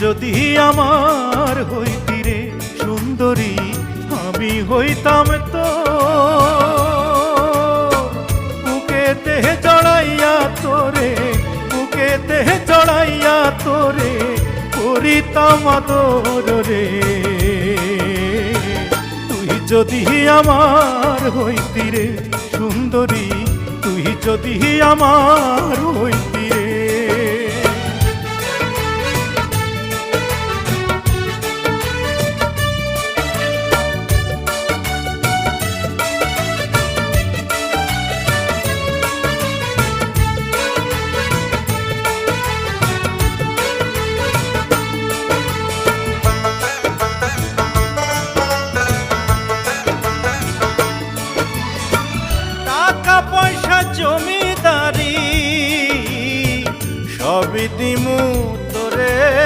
যদি আমার হইতি রে সুন্দরী, আমি হইতাম তো। বুকেতে জড়াইয়া তোরে, বুকেতে জড়াইয়া তোরে করিতাম রে। তুই যদি আমার হইতি রে সুন্দরী, তুই যদি আমার টাকা পয়সা জমিদারি সবই দিমু তোরে।